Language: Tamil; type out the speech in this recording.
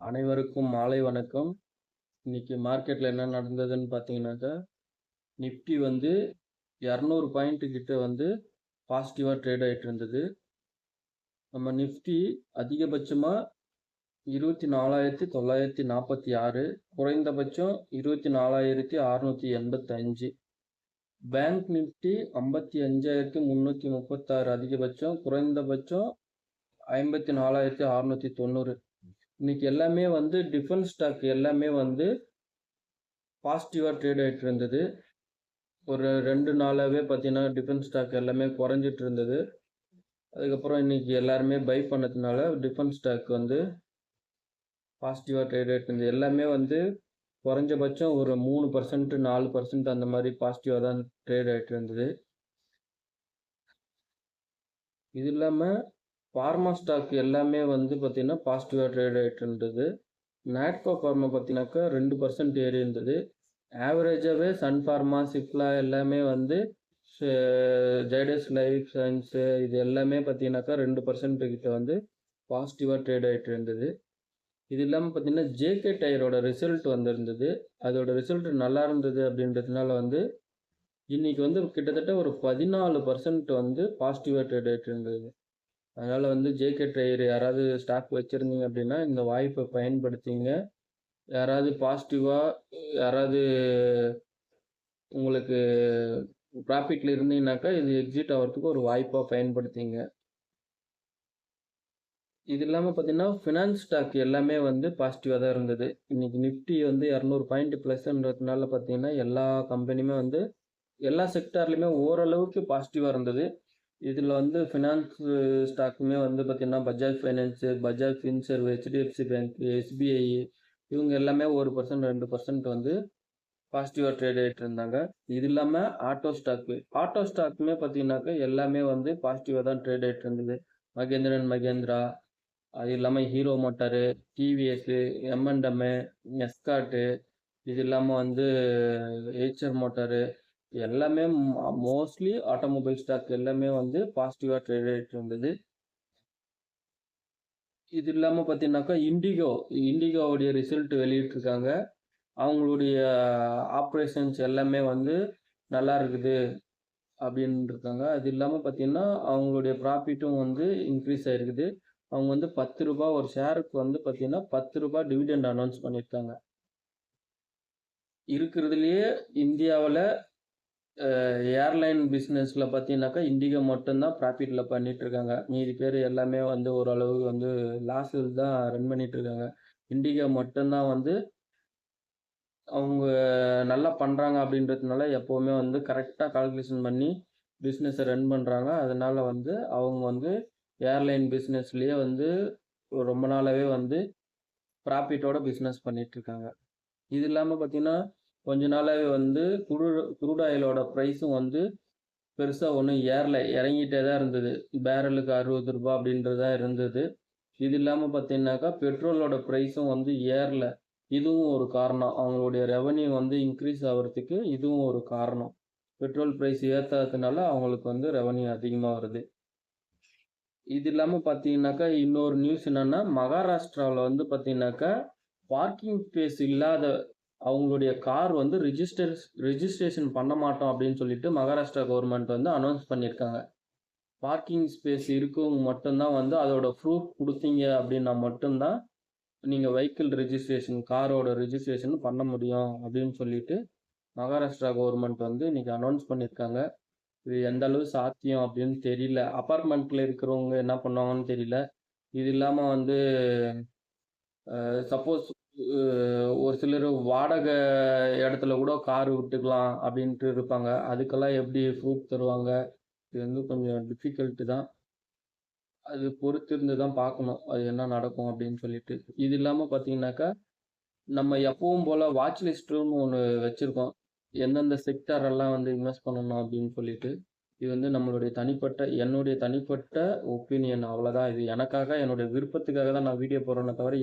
அனைவருக்கும் மாலை வணக்கம். இன்னைக்கு மார்க்கெட்டில் என்ன நடந்ததுன்னு பார்த்தீங்கன்னாக்கா நிப்டி வந்து இரநூறு பாயிண்ட்டு கிட்ட வந்து பாசிட்டிவாக ட்ரேட் ஆகிட்டு இருந்தது. நம்ம நிஃப்டி அதிகபட்சமாக இருபத்தி நாலாயிரத்தி தொள்ளாயிரத்தி நாற்பத்தி ஆறு குறைந்தபட்சம் இருபத்தி நாலாயிரத்தி அறுநூற்றி எண்பத்தஞ்சு பேங்க் நிஃப்டி ஐம்பத்தி அஞ்சாயிரத்தி முந்நூற்றி முப்பத்தாறு அதிகபட்சம் குறைந்தபட்சம் ஐம்பத்தி நாலாயிரத்தி அறநூற்றி தொண்ணூறு. இன்னைக்கு எல்லாமே வந்து டிஃபென்ஸ் ஸ்டாக் எல்லாமே வந்து பாசிட்டிவாக ட்ரேட் ஆகிட்டு இருந்தது. ஒரு ரெண்டு நாளாகவே பார்த்தீங்கன்னா, டிஃபென்ஸ் ஸ்டாக் எல்லாமே குறைஞ்சிட்டு இருந்தது. அதுக்கப்புறம் இன்னைக்கு எல்லாருமே பை பண்ணதுனால டிஃபென்ஸ் ஸ்டாக் வந்து பாசிட்டிவாக ட்ரேட் ஆகிட்டு இருந்தது. எல்லாமே வந்து குறைஞ்சபட்சம் ஒரு 3%, 4% அந்த மாதிரி பாசிட்டிவாக தான் ட்ரேட் ஆகிட்டு இருந்தது. இது இல்லாமல் ஃபார்மா ஸ்டாக் எல்லாமே வந்து பார்த்தீங்கன்னா, பாசிட்டிவாக ட்ரேட் ஆயிட்டு இருந்தது. நாட்கோ ஃபார்மா பார்த்தீங்கன்னாக்கா ரெண்டு பர்சன்ட் ஏறி இருந்தது. ஆவரேஜாவே சன் ஃபார்மா சிப்லா எல்லாமே வந்து ஜைடஸ் லைஃப் சயின்ஸு இது எல்லாமே பார்த்தீங்கன்னாக்கா ரெண்டு பர்சன்ட் கிட்ட வந்து பாசிட்டிவாக ட்ரேட் ஆகிட்டு இருந்தது. இது இல்லாமல் பார்த்தீங்கன்னா, ஜேகே டயரோட ரிசல்ட் வந்திருந்தது. அதோட ரிசல்ட் நல்லா இருந்தது அப்படின்றதுனால வந்து, இன்னைக்கு வந்து கிட்டத்தட்ட ஒரு 14% வந்து பாசிட்டிவாக ட்ரேட் ஆயிட்டு இருந்தது. அதனால் வந்து ஜேகே டயர் யாராவது ஸ்டாக் வச்சுருந்தீங்க அப்படின்னா, இந்த வாய்ப்பை பயன்படுத்திங்க. யாராவது பாசிட்டிவாக யாராவது உங்களுக்கு ப்ராஃபிட்டில் இருந்தீங்கன்னாக்கா, இது எக்ஸிட் ஆகிறதுக்கு ஒரு வாய்ப்பாக பயன்படுத்திங்க. இது இல்லாமல் பார்த்தீங்கன்னா, ஃபினான்ஸ் ஸ்டாக் எல்லாமே வந்து பாசிட்டிவாக தான் இருந்தது. இன்றைக்கி நிஃப்டி வந்து 200 பாயிண்ட் ப்ளஸ்ன்றதுனால பார்த்தீங்கன்னா, எல்லா கம்பெனியுமே வந்து எல்லா செக்டார்லேயுமே ஓரளவுக்கு பாசிட்டிவாக இருந்தது. இதில் வந்து ஃபினான்ஸ் ஸ்டாக்குமே வந்து பார்த்தீங்கன்னா, Bajaj finance Bajaj Finserv, HDFC bank, SBI இவங்க எல்லாமே 1%, 2% வந்து பாசிட்டிவாக ட்ரேட் ஆயிட்டு இருந்தாங்க. இது இல்லாமல் ஆட்டோ ஸ்டாக்கு ஆட்டோ ஸ்டாக்குமே பார்த்தீங்கன்னாக்கா, எல்லாமே வந்து பாசிட்டிவாக தான் ட்ரேட் ஆகிட்டு இருந்தது. மகேந்திரன் மகேந்திரா, அது இல்லாமல் ஹீரோ மோட்டாரு, டிவிஎஸ்ஸு எம்என்டம்மு எஸ்காட்டு இது இல்லாமல் வந்து ஹெச்ஆர் மோட்டாரு எல்லாமே மோஸ்ட்லி ஆட்டோமொபைல் ஸ்டாக் எல்லாமே வந்து பாசிட்டிவாக ட்ரேட் ஆகிட்டு இருந்தது. இது இல்லாமல் பார்த்தீங்கன்னாக்கா, இண்டிகோ இண்டிகோவுடைய ரிசல்ட் வெளியிட்டிருக்காங்க. அவங்களுடைய ஆப்ரேஷன்ஸ் எல்லாமே வந்து நல்லா இருக்குது அப்படின்னு இருக்காங்க. அது இல்லாமல் பார்த்தீங்கன்னா, அவங்களுடைய ப்ராஃபிட்டும் வந்து இன்க்ரீஸ் ஆகிருக்குது அவங்க வந்து பத்து ரூபாய் ஒரு ஷேருக்கு வந்து பார்த்தீங்கன்னா, பத்து ரூபாய் டிவிடெண்ட் அனௌன்ஸ் பண்ணியிருக்காங்க. இருக்கிறதுலையே இந்தியாவில் ஏர்லைன் பிஸ்னஸில் பார்த்தீங்கன்னாக்கா, இண்டிகோ மட்டும்தான் ப்ராஃபிட்டில் பண்ணிகிட்ருக்காங்க மீதி பேர் எல்லாமே வந்து ஓரளவு வந்து லாஸில் தான் ரன் பண்ணிகிட்ருக்காங்க இருக்காங்க. இண்டிகோ மட்டும்தான் வந்து அவங்க நல்லா பண்ணுறாங்க அப்படின்றதுனால எப்போவுமே வந்து கரெக்டாக கால்குலேஷன் பண்ணி பிஸ்னஸை ரன் பண்ணுறாங்க அதனால வந்து அவங்க வந்து ஏர்லைன் பிஸ்னஸ்லேயே வந்து ரொம்ப நாளாகவே வந்து ப்ராஃபிட்டோட பிஸ்னஸ் பண்ணிகிட்ருக்காங்க இருக்காங்க. இது இல்லாமல் பார்த்தீங்கன்னா, கொஞ்ச நாளாகவே வந்து குரு குரூட் ஆயிலோட ப்ரைஸும் வந்து பெருசாக ஒன்றும் ஏறல. இறங்கிட்டே தான் இருந்தது. பேரலுக்கு அறுபது ரூபா அப்படின்றது தான் இருந்தது. இது இல்லாமல் பார்த்தீங்கன்னாக்கா, பெட்ரோலோட ப்ரைஸும் வந்து ஏறல. இதுவும் ஒரு காரணம். அவங்களுடைய ரெவன்யூ வந்து இன்க்ரீஸ் ஆகிறதுக்கு இதுவும் ஒரு காரணம். பெட்ரோல் ப்ரைஸ் ஏற்றாததுனால அவங்களுக்கு வந்து ரெவன்யூ அதிகமாக வருது. இது இல்லாமல் பார்த்தீங்கன்னாக்கா, இன்னொரு நியூஸ் என்னென்னா மகாராஷ்டிராவில் வந்து பார்த்தீங்கன்னாக்கா, பார்க்கிங் ஸ்பேஸ் இல்லாத அவங்களுடைய கார் வந்து ரிஜிஸ்டர் ரிஜிஸ்ட்ரேஷன் பண்ண மாட்டோம் அப்படின்னு சொல்லிட்டு மகாராஷ்டிரா கவர்மெண்ட் வந்து அனௌன்ஸ் பண்ணியிருக்காங்க. பார்க்கிங் ஸ்பேஸ் இருக்கவங்க மட்டும்தான் வந்து அதோட ப்ரூஃப் கொடுத்தீங்க அப்படின்னா மட்டும்தான் நீங்கள் வெஹிக்கிள் ரிஜிஸ்ட்ரேஷன் காரோட ரிஜிஸ்ட்ரேஷன் பண்ண முடியும் அப்படின்னு சொல்லிட்டு மகாராஷ்டிரா கவர்மெண்ட் வந்து இன்னைக்கு அனௌன்ஸ் பண்ணியிருக்காங்க. இது எந்த அளவு சாத்தியம் அப்படின்னு தெரியல. அப்பார்ட்மெண்ட்டில் இருக்கிறவங்க என்ன பண்ணுவாங்கன்னு தெரியல. இது இல்லாமல் வந்து சப்போஸ் ஒரு சிலர் வாடகை இடத்துல கூட கார் விட்டுக்கலாம் அப்படின்ட்டு இருப்பாங்க. அதுக்கெல்லாம் எப்படி ப்ரூஃப் தருவாங்க? இது வந்து கொஞ்சம் டிஃபிகல்ட்டு தான். அது பொறுத்து இருந்து தான் பார்க்கணும். அது என்ன நடக்கும் அப்படின்னு சொல்லிட்டு. இது இல்லாமல் பார்த்தீங்கன்னாக்கா, நம்ம எப்பவும் போல் வாட்ச் லிஸ்ட்டுன்னு ஒன்று வச்சுருக்கோம் எந்தெந்த செக்டார் எல்லாம் வந்து இன்வெஸ்ட் பண்ணணும் அப்படின்னு சொல்லிட்டு. இது வந்து நம்மளுடைய தனிப்பட்ட என்னுடைய தனிப்பட்ட ஒப்பீனியன் அவ்வளோதான். இது எனக்காக என்னுடைய விருப்பத்துக்காக தான் நான் வீடியோ போடுறேனே தவிர